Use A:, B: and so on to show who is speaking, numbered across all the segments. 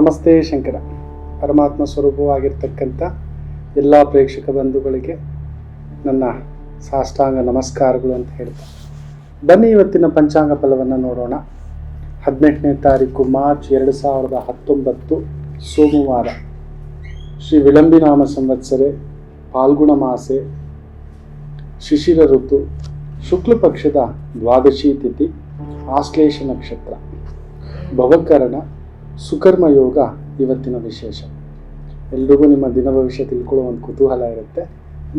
A: ನಮಸ್ತೆ ಶಂಕರ. ಪರಮಾತ್ಮ ಸ್ವರೂಪವಾಗಿರ್ತಕ್ಕಂಥ ಎಲ್ಲ ಪ್ರೇಕ್ಷಕ ಬಂಧುಗಳಿಗೆ ನನ್ನ ಸಾಷ್ಟಾಂಗ ನಮಸ್ಕಾರಗಳು ಅಂತ ಹೇಳ್ತಾ. ಬನ್ನಿ ಇವತ್ತಿನ ಪಂಚಾಂಗ ಫಲವನ್ನು ನೋಡೋಣ. ಹದಿನೆಂಟನೇ ತಾರೀಕು ಮಾರ್ಚ್ ಎರಡು ಸಾವಿರದ ಹತ್ತೊಂಬತ್ತು ಸೋಮವಾರ. ಶ್ರೀ ವಿಳಂಬಿನಾಮ ಸಂವತ್ಸರೆ, ಪಾಲ್ಗುಣ ಮಾಸೆ, ಶಿಶಿರ ಋತು, ಶುಕ್ಲ ಪಕ್ಷದ ದ್ವಾದಶಿ ತಿಥಿ, ಆಶ್ಲೇಷ ನಕ್ಷತ್ರ, ಭವಕರಣ ಸುಕರ್ಮ ಯೋಗ ಇವತ್ತಿನ ವಿಶೇಷ. ಎಲ್ರಿಗೂ ನಿಮ್ಮ ದಿನ ಭವಿಷ್ಯ ತಿಳ್ಕೊಳ್ಳೋ ಒಂದು ಕುತೂಹಲ ಇರುತ್ತೆ.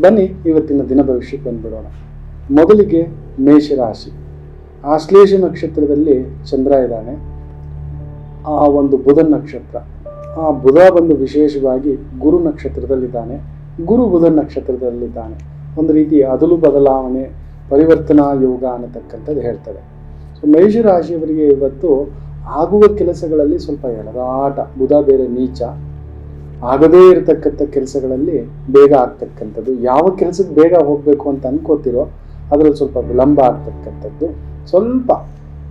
A: ಬನ್ನಿ ಇವತ್ತಿನ ದಿನ ಭವಿಷ್ಯಕ್ಕೆ ಬಂದ್ಬಿಡೋಣ. ಮೊದಲಿಗೆ ಮೇಷರಾಶಿ. ಆಶ್ಲೇಷ ನಕ್ಷತ್ರದಲ್ಲಿ ಚಂದ್ರ ಇದ್ದಾನೆ. ಆ ಒಂದು ಬುಧ ನಕ್ಷತ್ರ. ಆ ಬುಧ ಬಂದು ವಿಶೇಷವಾಗಿ ಗುರು ನಕ್ಷತ್ರದಲ್ಲಿದ್ದಾನೆ. ಗುರು ಬುಧ ನಕ್ಷತ್ರದಲ್ಲಿದ್ದಾನೆ. ಒಂದು ರೀತಿ ಅದಲು ಬದಲಾವಣೆ, ಪರಿವರ್ತನಾ ಯೋಗ ಅನ್ನತಕ್ಕಂಥದ್ದು ಹೇಳ್ತಾರೆ ಮೇಷರಾಶಿಯವರಿಗೆ ಇವತ್ತು ಆಗುವ ಕೆಲಸಗಳಲ್ಲಿ ಸ್ವಲ್ಪ ಎಡದಾಟ ಬುಧ ಬೇರೆ ನೀಚ. ಆಗದೇ ಇರತಕ್ಕಂಥ ಕೆಲಸಗಳಲ್ಲಿ ಬೇಗ ಆಗ್ತಕ್ಕಂಥದ್ದು. ಯಾವ ಕೆಲಸಕ್ಕೆ ಬೇಗ ಹೋಗಬೇಕು ಅಂತ ಅನ್ಕೋತಿರೋ ಅದರಲ್ಲಿ ಸ್ವಲ್ಪ ವಿಳಂಬ ಆಗ್ತಕ್ಕಂಥದ್ದು. ಸ್ವಲ್ಪ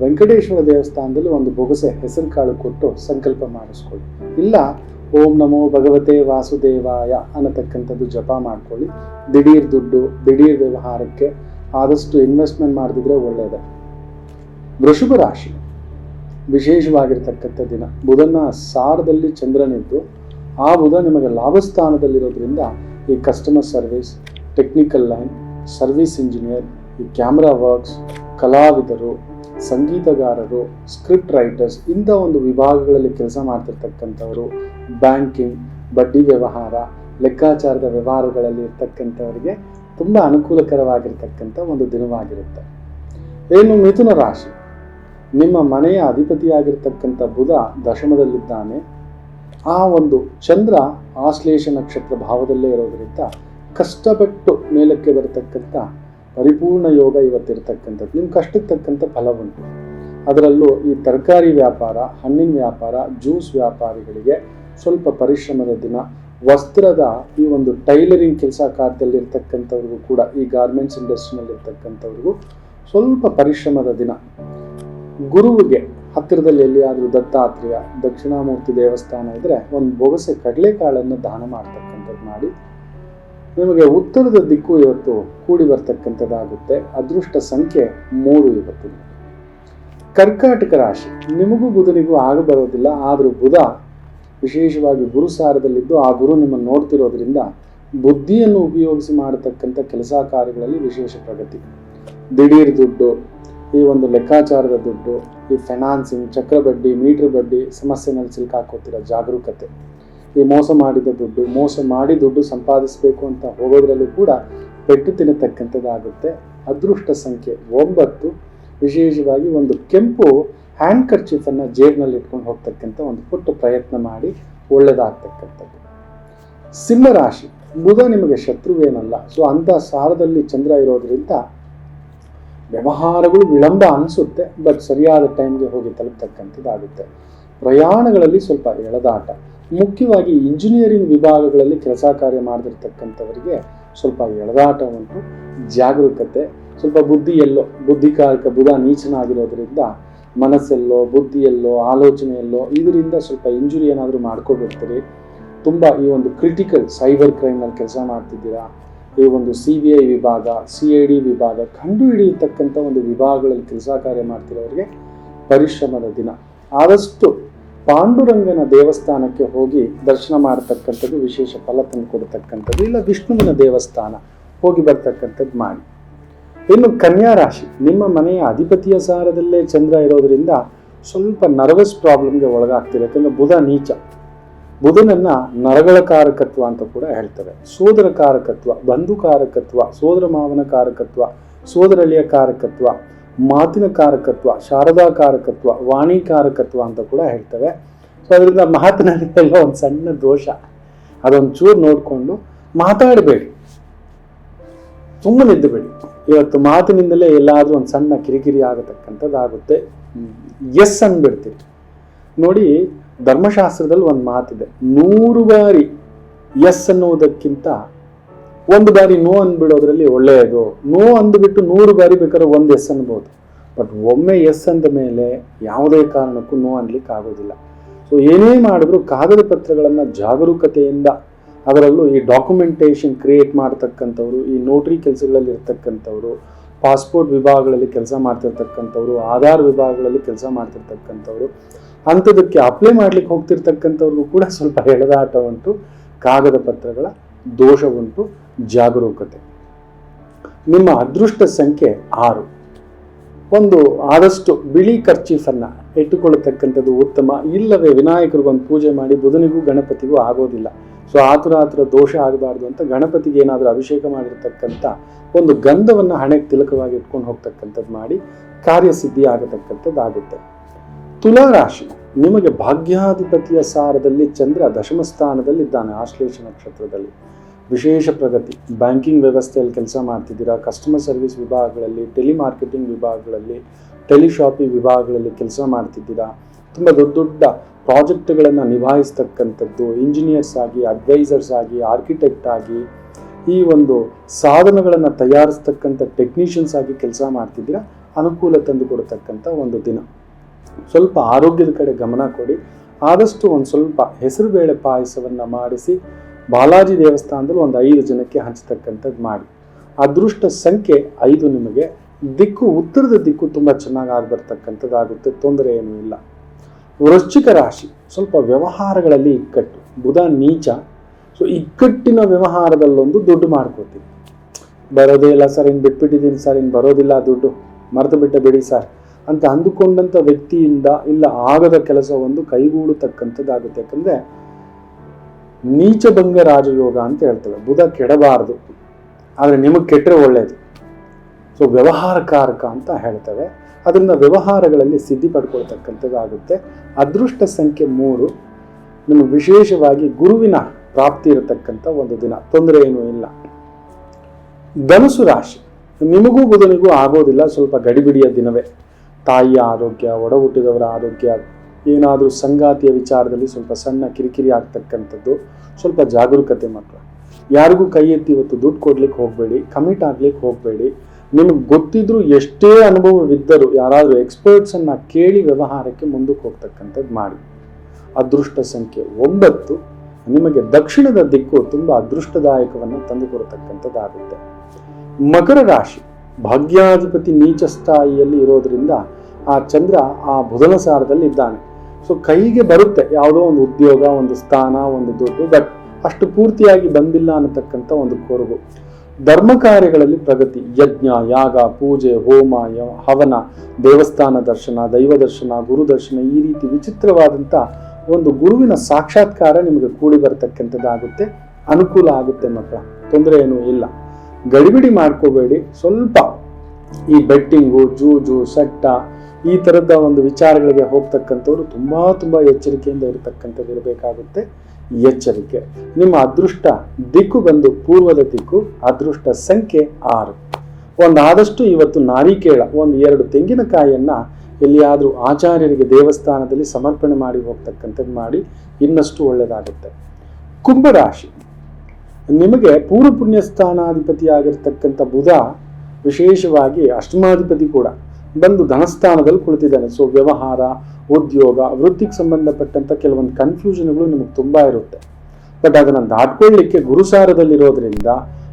A: ವೆಂಕಟೇಶ್ವರ ದೇವಸ್ಥಾನದಲ್ಲಿ ಒಂದು ಬೊಗಸೆ ಹೆಸರು ಕಾಳು ಕೊಟ್ಟು ಸಂಕಲ್ಪ ಮಾಡಿಸ್ಕೊಳ್ಳಿ. ಇಲ್ಲ, ಓಂ ನಮೋ ಭಗವತೆ ವಾಸುದೇವಾಯ ಅನ್ನತಕ್ಕಂಥದ್ದು ಜಪ ಮಾಡ್ಕೊಳ್ಳಿ. ದಿಢೀರ್ ದುಡ್ಡು, ದಿಢೀರ್ ವ್ಯವಹಾರಕ್ಕೆ ಆದಷ್ಟು ಇನ್ವೆಸ್ಟ್ಮೆಂಟ್ ಮಾಡಿದ್ರೆ ಒಳ್ಳೆಯದೇ ವೃಷಭ ರಾಶಿ. ವಿಶೇಷವಾಗಿರ್ತಕ್ಕಂಥ ದಿನ. ಬುಧನ ಸಾರದಲ್ಲಿ ಚಂದ್ರನಿದ್ದು, ಆ ಬುಧ ನಿಮಗೆ ಲಾಭಸ್ಥಾನದಲ್ಲಿರೋದ್ರಿಂದ ಈ customer service technical line service engineer ಈ ಕ್ಯಾಮ್ರಾ ವರ್ಕ್ಸ್ ಕಲಾವಿದರು, ಸಂಗೀತಗಾರರು ಸ್ಕ್ರಿಪ್ಟ್ ರೈಟರ್ಸ್ ಇಂಥ ಒಂದು ವಿಭಾಗಗಳಲ್ಲಿ ಕೆಲಸ ಮಾಡ್ತಿರ್ತಕ್ಕಂಥವರು ಬ್ಯಾಂಕಿಂಗ್ ಬಡ್ಡಿ ವ್ಯವಹಾರ, ಲೆಕ್ಕಾಚಾರದ ವ್ಯವಹಾರಗಳಲ್ಲಿ ಇರ್ತಕ್ಕಂಥವರಿಗೆ ತುಂಬ ಅನುಕೂಲಕರವಾಗಿರ್ತಕ್ಕಂಥ ಒಂದು ದಿನವಾಗಿರುತ್ತೆ. ಏನು ಮಿಥುನ ರಾಶಿ. ನಿಮ್ಮ ಮನೆಯ ಅಧಿಪತಿಯಾಗಿರ್ತಕ್ಕಂಥ ಬುಧ ದಶಮದಲ್ಲಿದ್ದಾನೆ. ಆ ಒಂದು ಚಂದ್ರ ಆಶ್ಲೇಷ ನಕ್ಷತ್ರ ಭಾವದಲ್ಲೇ ಇರೋದ್ರಿಂದ ಕಷ್ಟಪಟ್ಟು ಮೇಲಕ್ಕೆ ಬರತಕ್ಕಂಥ ಪರಿಪೂರ್ಣ ಯೋಗ ಇವತ್ತಿರ್ತಕ್ಕಂಥದ್ದು. ನಿಮ್ಮ ಕಷ್ಟಕ್ಕೆ ತಕ್ಕಂಥ ಫಲ ಉಂಟು ಅದರಲ್ಲೂ ಈ ತರಕಾರಿ ವ್ಯಾಪಾರ, ಹಣ್ಣಿನ ವ್ಯಾಪಾರ, ಜ್ಯೂಸ್ ವ್ಯಾಪಾರಿಗಳಿಗೆ ಸ್ವಲ್ಪ ಪರಿಶ್ರಮದ ದಿನ. ವಸ್ತ್ರದ ಈ ಒಂದು ಟೈಲರಿಂಗ್ ಕೆಲಸ ಕಾರ್ಯದಲ್ಲಿರ್ತಕ್ಕಂಥವ್ರಿಗೂ ಕೂಡ, ಈ ಗಾರ್ಮೆಂಟ್ಸ್ ಇಂಡಸ್ಟ್ರಿನಲ್ಲಿರ್ತಕ್ಕಂಥವ್ರಿಗೂ ಸ್ವಲ್ಪ ಪರಿಶ್ರಮದ ದಿನ. ಗುರುವಿಗೆ ಹತ್ತಿರದಲ್ಲಿ ಎಲ್ಲಿಯಾದರೂ ದತ್ತಾತ್ರೇಯ, ದಕ್ಷಿಣಾಮೂರ್ತಿ ದೇವಸ್ಥಾನ ಇದ್ದರೆ ಒಂದು ಬೊಗಸೆ ಕಡಲೆಕಾಳನ್ನು ದಾನ ಮಾಡ್ತಕ್ಕಂಥದ್ದು ಮಾಡಿ. ನಿಮಗೆ ಉತ್ತರದ ದಿಕ್ಕು ಇವತ್ತು ಕೂಡಿ ಬರ್ತಕ್ಕಂಥದ್ದಾಗುತ್ತೆ. ಅದೃಷ್ಟ ಸಂಖ್ಯೆ ಮೂರು ಇವತ್ತು. ಕರ್ಕಾಟಕ ರಾಶಿ. ನಿಮಗೂ ಬುಧನಿಗೂ ಆಗ ಬರೋದಿಲ್ಲ, ಆದರೂ ಬುಧ ವಿಶೇಷವಾಗಿ ಗುರು ಸಾರದಲ್ಲಿದ್ದು ಆ ಗುರು ನಿಮ್ಮನ್ನು ನೋಡ್ತಿರೋದ್ರಿಂದ ಬುದ್ಧಿಯನ್ನು ಉಪಯೋಗಿಸಿ ಮಾಡತಕ್ಕಂಥ ಕೆಲಸ ಕಾರ್ಯಗಳಲ್ಲಿ ವಿಶೇಷ ಪ್ರಗತಿ. ದಿಢೀರ್ ದುಡ್ಡು ಈ ಒಂದು ಲೆಕ್ಕಾಚಾರದ ದುಡ್ಡು, ಈ ಫೈನಾನ್ಸಿಂಗ್ ಚಕ್ರ ಬಡ್ಡಿ ಮೀಟರ್ ಬಡ್ಡಿ ಸಮಸ್ಯೆನಲ್ಲಿ ಸಿಲ್ಕಾಕೋತಿರೋ ಜಾಗರೂಕತೆ. ಈ ಮೋಸ ಮಾಡಿದ ದುಡ್ಡು, ಮೋಸ ಮಾಡಿ ದುಡ್ಡು ಸಂಪಾದಿಸಬೇಕು ಅಂತ ಹೋಗೋದ್ರಲ್ಲೂ ಕೂಡ ಪೆಟ್ಟು ತಿನ್ನತಕ್ಕಂಥದ್ದಾಗುತ್ತೆ. ಅದೃಷ್ಟ ಸಂಖ್ಯೆ ಒಂಬತ್ತು, ವಿಶೇಷವಾಗಿ ಒಂದು ಕೆಂಪು ಹ್ಯಾಂಡ್ ಕರ್ಚೀಫನ್ನು ಜೇಬ್ನಲ್ಲಿ ಇಟ್ಕೊಂಡು ಹೋಗ್ತಕ್ಕಂಥ ಒಂದು ಪುಟ್ಟ ಪ್ರಯತ್ನ ಮಾಡಿ ಒಳ್ಳೆಯದಾಗ್ತಕ್ಕಂಥದ್ದು ಸಿಂಹರಾಶಿ, ಬುಧ ನಿಮಗೆ ಶತ್ರುವೇನಲ್ಲ. ಸೊ ಅಂಥ ಸಾರದಲ್ಲಿ ಚಂದ್ರ ಇರೋದ್ರಿಂದ ವ್ಯವಹಾರಗಳು ವಿಳಂಬ ಅನಿಸುತ್ತೆ ಬಟ್ ಸರಿಯಾದ ಟೈಮ್ಗೆ ಹೋಗಿ ತಲುಪ್ತಕ್ಕಂಥದ್ದಾಗುತ್ತೆ ಪ್ರಯಾಣಗಳಲ್ಲಿ ಸ್ವಲ್ಪ ಎಳೆದಾಟ. ಮುಖ್ಯವಾಗಿ ಇಂಜಿನಿಯರಿಂಗ್ ವಿಭಾಗಗಳಲ್ಲಿ ಕೆಲಸ ಕಾರ್ಯ ಮಾಡದಿರ್ತಕ್ಕಂಥವರಿಗೆ ಸ್ವಲ್ಪ ಎಳೆದಾಟ ಉಂಟು, ಜಾಗರೂಕತೆ, ಸ್ವಲ್ಪ ಬುದ್ಧಿ ಎಲ್ಲೋ, ಬುದ್ಧಿಕಾರಕ ಬುಧ ನೀಚನಾಗಿರೋದ್ರಿಂದ ಮನಸ್ಸೆಲ್ಲೋ, ಬುದ್ಧಿಯಲ್ಲೋ, ಆಲೋಚನೆಯಲ್ಲೋ ಇದರಿಂದ ಸ್ವಲ್ಪ ಇಂಜುರಿ ಏನಾದರೂ ಮಾಡ್ಕೋಬಿಡ್ತೀರಿ ತುಂಬ ಈ ಒಂದು ಕ್ರಿಟಿಕಲ್ ಸೈಬರ್ ಕ್ರೈಮ್ನಲ್ಲಿ ಕೆಲಸ ಮಾಡ್ತಿದ್ದೀರಾ? ಈ ಒಂದು ಸಿ ಬಿ ಐ ವಿಭಾಗ ಸಿ ಐ ಡಿ ವಿಭಾಗ ಕಂಡು ಹಿಡಿಯತಕ್ಕಂಥ ಒಂದು ವಿಭಾಗಗಳಲ್ಲಿ ಕೆಲಸ ಕಾರ್ಯ ಮಾಡ್ತಿರೋರಿಗೆ ಪರಿಶ್ರಮದ ದಿನ. ಆದಷ್ಟು ಪಾಂಡುರಂಗನ ದೇವಸ್ಥಾನಕ್ಕೆ ಹೋಗಿ ದರ್ಶನ ಮಾಡತಕ್ಕಂಥದ್ದು ವಿಶೇಷ ಫಲ ತಂದು ಕೊಡ್ತಕ್ಕಂಥದ್ದು ಇಲ್ಲ ವಿಷ್ಣುವಿನ ದೇವಸ್ಥಾನ ಹೋಗಿ ಬರ್ತಕ್ಕಂಥದ್ದು ಮಾಡಿ. ಇನ್ನು ಕನ್ಯಾ ರಾಶಿ, ನಿಮ್ಮ ಮನೆಯ ಅಧಿಪತಿಯ ಸಾರದಲ್ಲೇ ಚಂದ್ರ ಇರೋದ್ರಿಂದ ಸ್ವಲ್ಪ ನರ್ವಸ್ ಪ್ರಾಬ್ಲಮ್ಗೆ ಒಳಗಾಗ್ತಿದೆ. ಯಾಕಂದ್ರೆ ಬುಧ ನೀಚ. ಬುಧನನ್ನ ನರಗಳ ಕಾರಕತ್ವ ಅಂತ ಕೂಡ ಹೇಳ್ತಾರೆ. ಸೋದರ ಕಾರಕತ್ವ, ಬಂಧು ಕಾರಕತ್ವ, ಸೋದರ ಮಾವನ ಕಾರಕತ್ವ, ಸೋದರಳಿಯ ಕಾರಕತ್ವ, ಮಾತಿನ ಕಾರಕತ್ವ, ಶಾರದಾ ಕಾರಕತ್ವ, ವಾಣಿ ಕಾರಕತ್ವ ಅಂತ ಕೂಡ ಹೇಳ್ತವೆ. ಸೊ ಅದರಿಂದ ಮಾತಿನಲ್ಲಿ ಎಲ್ಲ ಒಂದು ಸಣ್ಣ ದೋಷ. ಅದೊಂದು ಚೂರು ನೋಡಿಕೊಂಡು ಮಾತಾಡಬೇಡಿ. ಸುಮ್ಮನೆ ಇವತ್ತು ಮಾತಿನಿಂದಲೇ ಎಲ್ಲಾದರೂ ಒಂದು ಸಣ್ಣ ಕಿರಿಕಿರಿ ಆಗತಕ್ಕಂಥದ್ದಾಗುತ್ತೆ. ಎಸ್ ಅಂದ್ಬಿಡ್ತೀರಿ. ನೋಡಿ ಧರ್ಮಶಾಸ್ತ್ರದಲ್ಲಿ ಒಂದು ಮಾತಿದೆ. ನೂರು ಬಾರಿ ಎಸ್ ಅನ್ನುವುದಕ್ಕಿಂತ ಒಂದು ಬಾರಿ ನೋ ಅಂದ್ಬಿಡೋದ್ರಲ್ಲಿ ಒಳ್ಳೆಯದು. ನೋ ಅಂದ್ಬಿಟ್ಟು ನೂರು ಬಾರಿ ಬೇಕಾದ್ರೆ ಒಂದು ಎಸ್ ಅನ್ಬೋದು. ಬಟ್ ಒಮ್ಮೆ ಎಸ್ ಅಂದ ಮೇಲೆ ಯಾವುದೇ ಕಾರಣಕ್ಕೂ ನೋ ಅನ್ಲಿಕ್ಕೆ ಆಗೋದಿಲ್ಲ. ಸೊ ಏನೇ ಮಾಡಿದ್ರು ಕಾಗದ ಪತ್ರಗಳನ್ನು ಜಾಗರೂಕತೆಯಿಂದ ಅದರಲ್ಲೂ ಈ ಡಾಕ್ಯುಮೆಂಟೇಷನ್ ಕ್ರಿಯೇಟ್ ಮಾಡ್ತಕ್ಕಂಥವ್ರು, ಈ ನೋಟ್ರಿ ಕೆಲಸಗಳಲ್ಲಿ ಇರ್ತಕ್ಕಂಥವ್ರು ಪಾಸ್ಪೋರ್ಟ್ ವಿಭಾಗಗಳಲ್ಲಿ ಕೆಲಸ ಮಾಡ್ತಿರ್ತಕ್ಕಂಥವ್ರು, ಆಧಾರ್ ವಿಭಾಗಗಳಲ್ಲಿ ಕೆಲಸ ಮಾಡ್ತಿರ್ತಕ್ಕಂಥವ್ರು ಅಂಥದಕ್ಕೆ ಅಪ್ಲೈ ಮಾಡ್ಲಿಕ್ಕೆ ಹೋಗ್ತಿರ್ತಕ್ಕಂಥವ್ರಿಗೂ ಕೂಡ ಸ್ವಲ್ಪ ಎಳೆದಾಟ ಉಂಟು ಕಾಗದ ಪತ್ರಗಳ ದೋಷ ಉಂಟು, ಜಾಗರೂಕತೆ. ನಿಮ್ಮ ಅದೃಷ್ಟ ಸಂಖ್ಯೆ ಆರು. ಒಂದು ಆದಷ್ಟು ಬಿಳಿ ಖರ್ಚೀಫನ್ನು ಇಟ್ಟುಕೊಳ್ಳತಕ್ಕಂಥದ್ದು ಉತ್ತಮ. ಇಲ್ಲವೇ ವಿನಾಯಕರಿಗೊಂದು ಪೂಜೆ ಮಾಡಿ ಬುಧನಿಗೂ ಗಣಪತಿಗೂ ಆಗೋದಿಲ್ಲ. ಸೊ ಆತುರ ಆತುರ ದೋಷ ಆಗಬಾರ್ದು ಅಂತ ಗಣಪತಿಗೆ ಏನಾದರೂ ಅಭಿಷೇಕ ಮಾಡಿರ್ತಕ್ಕಂಥ ಒಂದು ಗಂಧವನ್ನು ಹಣೆಗೆ ತಿಲಕವಾಗಿ ಇಟ್ಕೊಂಡು ಹೋಗ್ತಕ್ಕಂಥದ್ದು ಮಾಡಿ ಕಾರ್ಯಸಿದ್ಧಿ ಆಗತಕ್ಕಂಥದ್ದು ಆಗುತ್ತೆ ತುಲಾ ರಾಶಿ ನಿಮಗೆ ಭಾಗ್ಯಾಧಿಪತಿಯ ಸಾರದಲ್ಲಿ ಚಂದ್ರ ದಶಮ ಸ್ಥಾನದಲ್ಲಿದ್ದಾನೆ ಆಶ್ಲೇಷ ನಕ್ಷತ್ರದಲ್ಲಿ. ವಿಶೇಷ ಪ್ರಗತಿ. ಬ್ಯಾಂಕಿಂಗ್ ವ್ಯವಸ್ಥೆಯಲ್ಲಿ ಕೆಲಸ ಮಾಡ್ತಿದ್ದೀರಾ? ಕಸ್ಟಮರ್ ಸರ್ವಿಸ್ ವಿಭಾಗಗಳಲ್ಲಿ, ಟೆಲಿಮಾರ್ಕೆಟಿಂಗ್ ವಿಭಾಗಗಳಲ್ಲಿ ಟೆಲಿಶಾಪಿಂಗ್ ವಿಭಾಗಗಳಲ್ಲಿ ಕೆಲಸ ಮಾಡ್ತಿದ್ದೀರಾ? ತುಂಬ ದೊಡ್ಡ ದೊಡ್ಡ ಪ್ರಾಜೆಕ್ಟ್ಗಳನ್ನು ನಿಭಾಯಿಸ್ತಕ್ಕಂಥದ್ದು, ಇಂಜಿನಿಯರ್ಸ್ ಆಗಿ, ಅಡ್ವೈಸರ್ಸ್ ಆಗಿ, ಆರ್ಕಿಟೆಕ್ಟ್ ಆಗಿ, ಈ ಒಂದು ಸಾಧನಗಳನ್ನು ತಯಾರಿಸ್ತಕ್ಕಂಥ ಟೆಕ್ನಿಷಿಯನ್ಸ್ ಆಗಿ ಕೆಲಸ ಮಾಡ್ತಿದ್ದೀರಾ? ಅನುಕೂಲ ತಂದುಕೊಡ್ತಕ್ಕಂಥ ಒಂದು ದಿನ. ಸ್ವಲ್ಪ ಆರೋಗ್ಯದ ಕಡೆ ಗಮನ ಕೊಡಿ. ಆದಷ್ಟು ಒಂದು ಸ್ವಲ್ಪ ಹೆಸರುಬೇಳೆ ಪಾಯಸವನ್ನು ಮಾಡಿಸಿ ಬಾಲಾಜಿ ದೇವಸ್ಥಾನದಲ್ಲಿ ಒಂದು ಐದು ಜನಕ್ಕೆ ಹಂಚತಕ್ಕಂಥದ್ದು ಮಾಡಿ. ಅದೃಷ್ಟ ಸಂಖ್ಯೆ ಐದು ನಿಮಗೆ. ದಿಕ್ಕು, ಉತ್ತರದ ದಿಕ್ಕು ತುಂಬ ಚೆನ್ನಾಗಿ ಆಗ್ಬರ್ತಕ್ಕಂಥದ್ದಾಗುತ್ತೆ ತೊಂದರೆ ಏನೂ ಇಲ್ಲ. ವೃಶ್ಚಿಕ ರಾಶಿ, ಸ್ವಲ್ಪ ವ್ಯವಹಾರಗಳಲ್ಲಿ ಇಕ್ಕಟ್ಟು. ಬುಧ ನೀಚ. ಸೊ ಇಕ್ಕಟ್ಟಿನ ವ್ಯವಹಾರದಲ್ಲೊಂದು ದುಡ್ಡು ಮಾಡ್ಕೋತೀವಿ. ಬರೋದೇ ಇಲ್ಲ ಸರ್ ಇನ್ನು ಬಿಟ್ಬಿಟ್ಟಿದ್ದೀನಿ ಸರ್ ಇನ್ನು ಬರೋದಿಲ್ಲ ದುಡ್ಡು. ಮರೆತು ಬಿಟ್ಟ ಬಿಡಿ ಸರ್. ಅಂತ ಅಂದುಕೊಂಡಂಥ ವ್ಯಕ್ತಿಯಿಂದ ಇಲ್ಲ ಆಗದ ಕೆಲಸ ಒಂದು ಕೈಗೂಡತಕ್ಕಂಥದ್ದಾಗುತ್ತೆ. ಯಾಕಂದರೆ ನೀಚಭಂಗ ರಾಜಯೋಗ ಅಂತ ಹೇಳ್ತೇವೆ. ಬುಧ ಕೆಡಬಾರದು. ಆದರೆ ನಿಮಗೆ ಕೆಟ್ಟರೆ ಒಳ್ಳೆಯದು ಸೊ ವ್ಯವಹಾರಕಾರಕ ಅಂತ ಹೇಳ್ತೇವೆ. ಅದರಿಂದ ವ್ಯವಹಾರಗಳಲ್ಲಿ ಸಿದ್ಧಿ ಪಡ್ಕೊಳ್ತಕ್ಕಂಥದ್ದಾಗುತ್ತೆ. ಅದೃಷ್ಟ ಸಂಖ್ಯೆ ಮೂರು, ನಿಮಗೆ ವಿಶೇಷವಾಗಿ ಗುರುವಿನ ಪ್ರಾಪ್ತಿ ಇರತಕ್ಕಂಥ ಒಂದು ದಿನ. ತೊಂದರೆ ಏನೂ ಇಲ್ಲ. ಧನುಸು ರಾಶಿ. ನಿಮಗೂ ಬುಧನಿಗೂ ಆಗೋದಿಲ್ಲ. ಸ್ವಲ್ಪ ಗಡಿಬಿಡಿಯ ದಿನವೇ. ತಾಯಿಯ ಆರೋಗ್ಯ ಒಡ ಹುಟ್ಟಿದವರ ಆರೋಗ್ಯ, ಏನಾದರೂ ಸಂಗಾತಿಯ ವಿಚಾರದಲ್ಲಿ ಸ್ವಲ್ಪ ಸಣ್ಣ ಕಿರಿಕಿರಿ ಆಗ್ತಕ್ಕಂಥದ್ದು. ಸ್ವಲ್ಪ ಜಾಗರೂಕತೆ ಮಾತ್ರ. ಯಾರಿಗೂ ಕೈ ಎತ್ತಿ ಇವತ್ತು ದುಡ್ಡು ಕೊಡ್ಲಿಕ್ಕೆ ಹೋಗಬೇಡಿ ಕಮಿಟ್ ಆಗ್ಲಿಕ್ಕೆ ಹೋಗಬೇಡಿ. ನಿಮಗೆ ಗೊತ್ತಿದ್ರೂ ಎಷ್ಟೇ ಅನುಭವವಿದ್ದರೂ ಯಾರಾದರೂ ಎಕ್ಸ್ಪರ್ಟ್ಸನ್ನು ಕೇಳಿ ವ್ಯವಹಾರಕ್ಕೆ ಮುಂದಕ್ಕೆ ಹೋಗ್ತಕ್ಕಂಥದ್ದು ಮಾಡಿ. ಅದೃಷ್ಟ ಸಂಖ್ಯೆ ಒಂಬತ್ತು, ನಿಮಗೆ ದಕ್ಷಿಣದ ದಿಕ್ಕು ತುಂಬ ಅದೃಷ್ಟದಾಯಕವನ್ನು ತಂದುಕೊಡತಕ್ಕಂಥದ್ದಾಗುತ್ತೆ. ಮಕರ ರಾಶಿ. ಭಾಗ್ಯಾಧಿಪತಿ ನೀಚ ಸ್ಥಾಯಿಯಲ್ಲಿ ಇರೋದ್ರಿಂದ ಆ ಚಂದ್ರ ಆ ಬುಧನ ಸಾರದಲ್ಲಿ ಇದ್ದಾನೆ. ಸೊ ಕೈಗೆ ಬರುತ್ತೆ ಯಾವುದೋ ಒಂದು ಉದ್ಯೋಗ, ಒಂದು ಸ್ಥಾನ, ಒಂದು ದುಡ್ಡು ಬಟ್ ಅಷ್ಟು ಪೂರ್ತಿಯಾಗಿ ಬಂದಿಲ್ಲ ಅನ್ನತಕ್ಕಂಥ ಒಂದು ಕೊರಗು. ಧರ್ಮ ಕಾರ್ಯಗಳಲ್ಲಿ ಪ್ರಗತಿ, ಯಜ್ಞ, ಯಾಗ, ಪೂಜೆ, ಹೋಮ ಹವನ, ದೇವಸ್ಥಾನ ದರ್ಶನ, ದೈವ ದರ್ಶನ, ಗುರು ದರ್ಶನ ಈ ರೀತಿ ವಿಚಿತ್ರವಾದಂಥ ಒಂದು ಗುರುವಿನ ಸಾಕ್ಷಾತ್ಕಾರ ನಿಮಗೆ ಕೂಡಿ ಬರತಕ್ಕಂಥದ್ದಾಗುತ್ತೆ, ಅನುಕೂಲ ಆಗುತ್ತೆ ಮಕ್ಕಳ, ತೊಂದರೆ ಏನೂ ಇಲ್ಲ. ಗಡಿಬಿಡಿ ಮಾಡ್ಕೋಬೇಡಿ, ಸ್ವಲ್ಪ ಈ ಬೆಟ್ಟಿಂಗು, ಜೂಜು, ಸಟ್ಟ ಈ ಥರದ ಒಂದು ವಿಚಾರಗಳಿಗೆ ಹೋಗ್ತಕ್ಕಂಥವ್ರು ತುಂಬ ತುಂಬ ಎಚ್ಚರಿಕೆಯಿಂದ ಇರತಕ್ಕಂಥದ್ದು ಇರಬೇಕಾಗುತ್ತೆ. ಎಚ್ಚರಿಕೆ. ನಿಮ್ಮ ಅದೃಷ್ಟ ದಿಕ್ಕು ಬಂದು ಪೂರ್ವದ ದಿಕ್ಕು, ಅದೃಷ್ಟ ಸಂಖ್ಯೆ ಆರು. ಒಂದಾದಷ್ಟು ಇವತ್ತು ನಾರಿಕೇಳ ಒಂದು ಎರಡು ತೆಂಗಿನಕಾಯಿಯನ್ನು ಎಲ್ಲಿಯಾದರೂ ಆಚಾರ್ಯರಿಗೆ ದೇವಸ್ಥಾನದಲ್ಲಿ ಸಮರ್ಪಣೆ ಮಾಡಿ ಹೋಗ್ತಕ್ಕಂಥದ್ದು ಮಾಡಿ ಇನ್ನಷ್ಟು ಒಳ್ಳೆಯದಾಗುತ್ತೆ ಕುಂಭರಾಶಿ. ನಿಮಗೆ ಪೂರ್ವ ಪುಣ್ಯ ಸ್ಥಾನಾಧಿಪತಿಯಾಗಿರ್ತಕ್ಕಂಥ ಬುಧ ವಿಶೇಷವಾಗಿ ಅಷ್ಟಮಾಧಿಪತಿ ಕೂಡ ಬಂದು ಧನಸ್ಥಾನದಲ್ಲಿ ಕುಳಿತಿದ್ದಾನೆ. ಸೊ ವ್ಯವಹಾರ, ಉದ್ಯೋಗ, ವೃತ್ತಿಗೆ ಸಂಬಂಧಪಟ್ಟಂತ ಕೆಲವೊಂದು ಕನ್ಫ್ಯೂಷನ್ಗಳು ನಿಮಗೆ ತುಂಬಾ ಇರುತ್ತೆ. ಬಟ್ ಅದನ್ನು ದಾಟ್ಕೊಳ್ಳಿಕ್ಕೆ ಗುರುಸಾರದಲ್ಲಿರೋದ್ರಿಂದ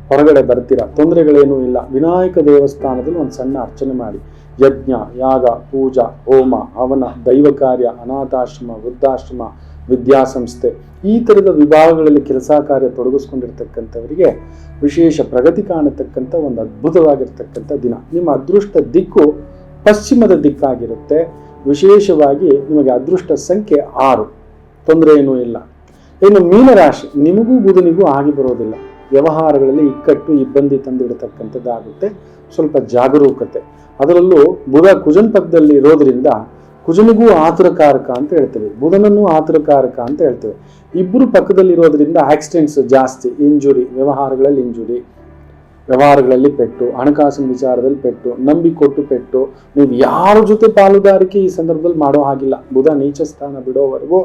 A: ಹೊರಗಡೆ ಬರ್ತೀರಾ? ತೊಂದರೆಗಳೇನೂ ಇಲ್ಲ. ವಿನಾಯಕ ದೇವಸ್ಥಾನದಲ್ಲಿ ಒಂದು ಸಣ್ಣ ಅರ್ಚನೆ ಮಾಡಿ. ಯಜ್ಞ, ಯಾಗ, ಪೂಜಾ, ಹೋಮ, ಹವನ, ದೈವ ಕಾರ್ಯ, ಅನಾಥಾಶ್ರಮ, ವೃದ್ಧಾಶ್ರಮ, ವಿದ್ಯಾಸಂಸ್ಥೆ ಈ ಥರದ ವಿಭಾಗಗಳಲ್ಲಿ ಕೆಲಸ ಕಾರ್ಯ ತೊಡಗಿಸ್ಕೊಂಡಿರ್ತಕ್ಕಂಥವರಿಗೆ ವಿಶೇಷ ಪ್ರಗತಿ ಕಾಣತಕ್ಕಂಥ ಒಂದು ಅದ್ಭುತವಾಗಿರ್ತಕ್ಕಂಥ ದಿನ. ನಿಮ್ಮ ಅದೃಷ್ಟ ದಿಕ್ಕು ಪಶ್ಚಿಮದ ದಿಕ್ಕಾಗಿರುತ್ತೆ. ವಿಶೇಷವಾಗಿ ನಿಮಗೆ ಅದೃಷ್ಟ ಸಂಖ್ಯೆ ಆರು. ತೊಂದರೆ ಏನೂ ಇಲ್ಲ. ಇನ್ನು ಮೀನರಾಶಿ ನಿಮಗೂ ಬುಧನಿಗೂ ಆಗಿ ಬರೋದಿಲ್ಲ. ವ್ಯವಹಾರಗಳಲ್ಲಿ ಇಕ್ಕಟ್ಟು, ಇಬ್ಬಂದಿ ತಂದಿಡತಕ್ಕಂಥದ್ದಾಗುತ್ತೆ ಸ್ವಲ್ಪ ಜಾಗರೂಕತೆ. ಅದರಲ್ಲೂ ಬುಧ ಕುಜನ್ ಪಕ್ಕದಲ್ಲಿ ಇರೋದ್ರಿಂದ ಕುಜನಿಗೂ ಆತುರಕಾರಕ ಅಂತ ಹೇಳ್ತೇವೆ. ಬುಧನನ್ನು ಆತುರಕಾರಕ ಅಂತ ಹೇಳ್ತೇವೆ. ಇಬ್ಬರು ಪಕ್ಕದಲ್ಲಿರೋದ್ರಿಂದ ಆಕ್ಸಿಡೆಂಟ್ಸ್ ಜಾಸ್ತಿ ಇಂಜುರಿ ವ್ಯವಹಾರಗಳಲ್ಲಿ ಇಂಜುರಿ ವ್ಯವಹಾರಗಳಲ್ಲಿ ಪೆಟ್ಟು, ಹಣಕಾಸಿನ ವಿಚಾರದಲ್ಲಿ ಪೆಟ್ಟು ನಂಬಿಕೊಟ್ಟು ಪೆಟ್ಟು, ನೀವು ಯಾರ ಜೊತೆ ಪಾಲುದಾರಿಕೆ ಈ ಸಂದರ್ಭದಲ್ಲಿ ಮಾಡೋ ಹಾಗಿಲ್ಲ. ಬುಧ ನೀಚ ಸ್ಥಾನ ಬಿಡೋವರೆಗೂ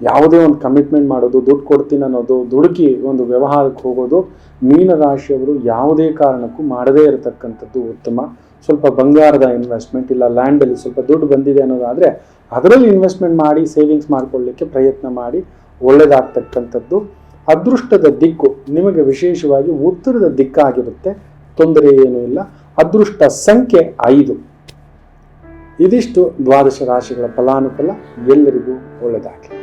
A: ಯಾವುದೇ ಒಂದು ಕಮಿಟ್ಮೆಂಟ್ ಮಾಡೋದು, ದುಡ್ಡು ಕೊಡ್ತೀನಿ ಅನ್ನೋದು, ದುಡುಕಿ ಒಂದು ವ್ಯವಹಾರಕ್ಕೆ ಹೋಗೋದು, ಮೀನರಾಶಿಯವರು ಯಾವುದೇ ಕಾರಣಕ್ಕೂ ಮಾಡದೇ ಇರತಕ್ಕಂಥದ್ದು ಉತ್ತಮ. ಸ್ವಲ್ಪ ಬಂಗಾರದ ಇನ್ವೆಸ್ಟ್ಮೆಂಟ್ ಇಲ್ಲ ಲ್ಯಾಂಡಲ್ಲಿ ಸ್ವಲ್ಪ ದುಡ್ಡು ಬಂದಿದೆ ಅನ್ನೋದಾದರೆ ಅದರಲ್ಲಿ ಇನ್ವೆಸ್ಟ್ಮೆಂಟ್ ಮಾಡಿ ಸೇವಿಂಗ್ಸ್ ಮಾಡ್ಕೊಳ್ಳಿಕ್ಕೆ ಪ್ರಯತ್ನ ಮಾಡಿ ಒಳ್ಳೆಯದಾಗ್ತಕ್ಕಂಥದ್ದು ಅದೃಷ್ಟದ ದಿಕ್ಕು ನಿಮಗೆ ವಿಶೇಷವಾಗಿ ಉತ್ತರದ ದಿಕ್ಕಾಗಿರುತ್ತೆ, ತೊಂದರೆ ಏನೂ ಇಲ್ಲ. ಅದೃಷ್ಟ ಸಂಖ್ಯೆ ಐದು. ಇದಿಷ್ಟು ದ್ವಾದಶ ರಾಶಿಗಳ ಫಲಾನುಫಲ ಎಲ್ಲರಿಗೂ ಒಳ್ಳೆಯದಾಗಲಿ